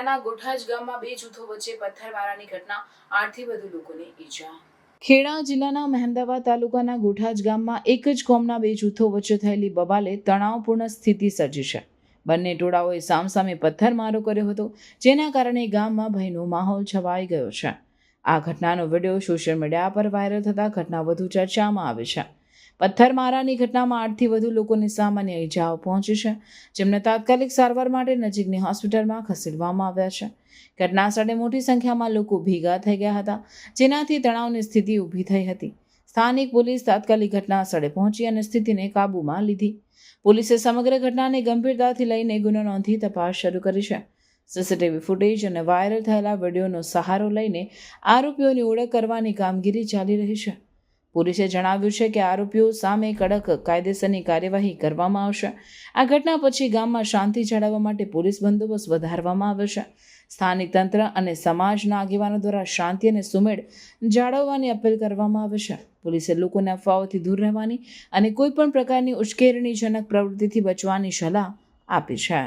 ખેડાના ગોઠાજ ગામમાં બે જૂથો વચ્ચે પથ્થરમારાની ઘટના, આઠથી વધુ લોકોને ઈજા. ખેડા જિલ્લાના મહેમદાવાદ તાલુકાના ગોઠાજ ગામમાં એક જ કોમના બે જૂથો વચ્ચે થયેલી બબાલે તણાવપૂર્ણ સ્થિતિ સર્જી છે. બંને ટોળાઓએ સામસામે પથ્થરમારો કર્યો હતો, જેના કારણે ગામમાં ભયનો માહોલ છવાઈ ગયો છે. આ ઘટનાનો વીડિયો સોશિયલ મીડિયા પર વાયરલ થતાં ઘટના વધુ ચર્ચામાં આવે છે. પથ્થરમારાની ઘટનામાં આઠથી વધુ લોકોને સામાન્ય ઈજાઓ પહોંચી છે, જેમને તાત્કાલિક સારવાર માટે નજીકની હોસ્પિટલમાં ખસેડવામાં આવ્યા છે. ઘટના સ્થળે મોટી સંખ્યામાં લોકો ભેગા થઈ ગયા હતા, જેનાથી તણાવની સ્થિતિ ઊભી થઈ હતી. સ્થાનિક પોલીસ તાત્કાલિક ઘટના સ્થળે પહોંચી અને સ્થિતિને કાબૂમાં લીધી. પોલીસે સમગ્ર ઘટનાને ગંભીરતાથી લઈને ગુનો નોંધી તપાસ શરૂ કરી છે. સીસીટીવી ફૂટેજ અને વાયરલ થયેલા વિડીયોનો સહારો લઈને આરોપીઓની ઓળખ કરવાની કામગીરી ચાલી રહી છે. પોલીસે જણાવ્યું છે કે આરોપીઓ સામે કડક કાયદેસરની કાર્યવાહી કરવામાં આવશે. આ ઘટના પછી ગામમાં શાંતિ જાળવવા માટે પોલીસ બંદોબસ્ત વધારવામાં આવશે સ્થાનિક તંત્ર અને સમાજના આગેવાનો દ્વારા શાંતિ અને સુમેળ જાળવવાની અપીલ કરવામાં આવે છે. પોલીસે લોકોને અફવાઓથી દૂર રહેવાની અને કોઈપણ પ્રકારની ઉશ્કેરણીજનક પ્રવૃત્તિથી બચવાની સલાહ આપી છે.